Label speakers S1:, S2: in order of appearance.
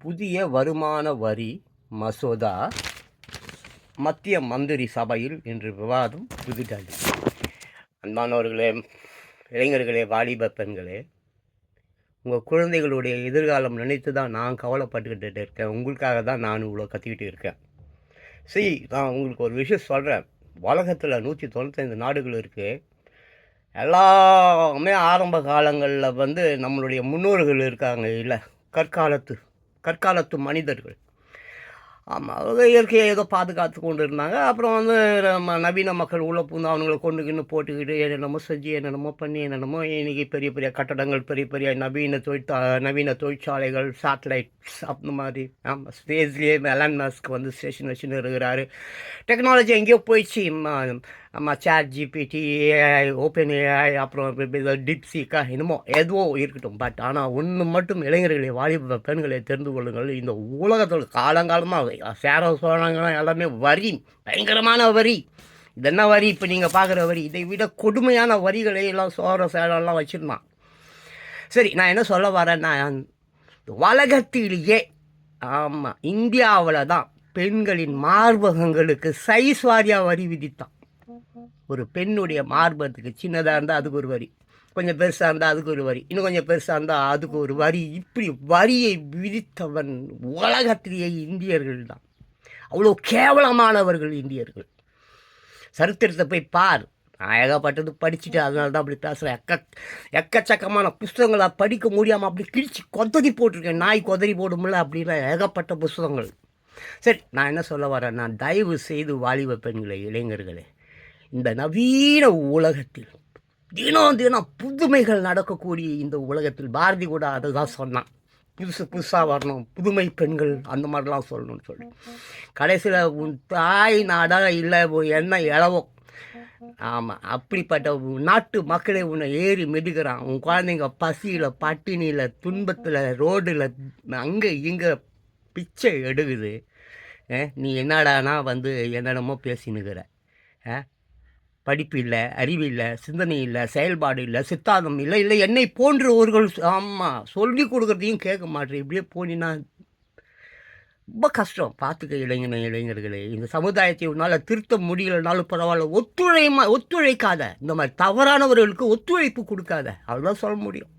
S1: புதிய வருமான வரி மசோதா மத்திய மந்திரி சபையில் இன்று விவாதம் புதுடெல்லி அன்பானவர்களே இளைஞர்களே வாலிப பெண்களே உங்கள் குழந்தைகளுடைய எதிர்காலம் நினைத்து தான் நான் கவலைப்பட்டுக்கிட்டு இருக்கேன். உங்களுக்காக தான் நான் இவ்வளோ கத்திக்கிட்டு இருக்கேன். சரி நான் உங்களுக்கு ஒரு விஷயம் சொல்கிறேன் உலகத்தில் நூற்றி தொண்ணூத்தைந்து நாடுகள் இருக்குது எல்லாமே ஆரம்ப காலங்களில் வந்து நம்மளுடைய முன்னோர்கள் இருக்காங்க இல்லை கற்காலத்து கற்காலத்து மனிதர்கள். ஆமாம் அவங்க இயற்கையை ஏதோ பாதுகாத்து கொண்டு இருந்தாங்க அப்புறம் வந்து நம்ம நவீன மக்கள் உள்ளே பூந்து அவங்கள கொண்டுக்கின்னு போட்டுக்கிட்டு என்னென்னமோ செஞ்சு என்னென்னமோ பண்ணி என்னென்னமோ இன்றைக்கி பெரிய பெரிய கட்டடங்கள் பெரிய பெரிய நவீன தொழிற்சா நவீன தொழிற்சாலைகள் சேட்டலைட்ஸ் அந்த மாதிரி. ஆமாம் ஸ்பேஸ்லேயே மெலான் மாஸ்க் வந்து ஸ்டேஷன் வச்சுன்னு இருக்கிறாரு டெக்னாலஜி எங்கேயோ போயிடுச்சு. ஆமாம் நம்ம chat GPT AI open AI அப்புறம் டிப்சிக்கா என்னமோ எதுவோ இருக்கட்டும். பட் ஆனால் ஒன்று மட்டும் இளைஞர்களை வாலிப பெண்களை தெரிந்து கொள்ளுங்கள். இந்த உலகத்தில் காலங்காலமாக சேர சோழங்களாம் எல்லாமே வரி. பயங்கரமான வரி. இது என்ன வரி? இப்போ நீங்கள் பார்க்குற வரி. இதை விட கொடுமையான வரிகளை எல்லாம் சோழ சேலம்லாம் வச்சுருந்தான். சரி நான் என்ன சொல்ல வரேன்னா உலகத்திலேயே ஆமாம் இந்தியாவில் தான் பெண்களின் மார்பகங்களுக்கு சைஸ் வாரியாக வரி விதித்தான். ஒரு பெண்ணுடைய மார்பத்துக்கு சின்னதாக இருந்தால் அதுக்கு ஒரு வரி. கொஞ்சம் பெருசாக இருந்தால் அதுக்கு ஒரு வரி. இன்னும் கொஞ்சம் பெருசாக இருந்தால் அதுக்கு ஒரு வரி. இப்படி வரியை விதித்தவன் உலகத்திலேயே இந்தியர்கள் தான். அவ்வளோ கேவலமானவர்கள் இந்தியர்கள். சரித்திரத்தை போய் பார். நான் ஏகப்பட்டது படிச்சுட்டு அதனால தான் அப்படி பேசுகிறேன் எக்க எக்கச்சக்கமான புஸ்தகங்களை படிக்க முடியாமல் அப்படி கிழிச்சு கொதறி போட்டிருக்கேன். நாய் கொதறி போடும்ல அப்படின்னா ஏகப்பட்ட புஸ்தகங்கள். சரி நான் என்ன சொல்ல வரேன் நான் தயவு செய்து வாலிப பெண்களை இளைஞர்களே இந்த நவீன உலகத்தில் தினம் தினம் புதுமைகள் நடக்கக்கூடிய இந்த உலகத்தில் பாரதி கூட அதை தான் சொன்னான். புதுசு புதுசாக வரணும். புதுமை பெண்கள் அந்த மாதிரிலாம் சொல்லணும்னு சொல்லி. கடைசியில் உன் தாய் நாடாக இல்லை என்ன இளவும் ஆமாம் அப்படிப்பட்ட நாட்டு மக்களை உன்னை ஏறி மெதுகிறான் உன் குழந்தைங்க பசியில் பட்டினியில் துன்பத்தில் ரோடில் அங்கே இங்கே பிச்சை எடுக்குது. நீ என்னடானா வந்து என்னென்னமோ பேசினுக்கிற. ஆ படிப்பு இல்லை அறிவு இல்லை சிந்தனை இல்லை செயல்பாடு இல்லை சித்தாந்தம் இல்லை இல்லை என்னை போன்றவர்கள் ஆமாம் சொல்லி கொடுக்குறதையும் கேட்க மாட்டேன். இப்படியே போனீங்கன்னா ரொம்ப கஷ்டம். பார்த்துக்க இளைஞன இளைஞர்களே இந்த சமுதாயத்தை உன்னால் திருத்த முடியலனாலும் பரவாயில்ல. ஒத்துழைமா ஒத்துழைக்காத. இந்த மாதிரி தவறானவர்களுக்கு ஒத்துழைப்பு கொடுக்காத. அவ்வளோதான் சொல்ல முடியும்.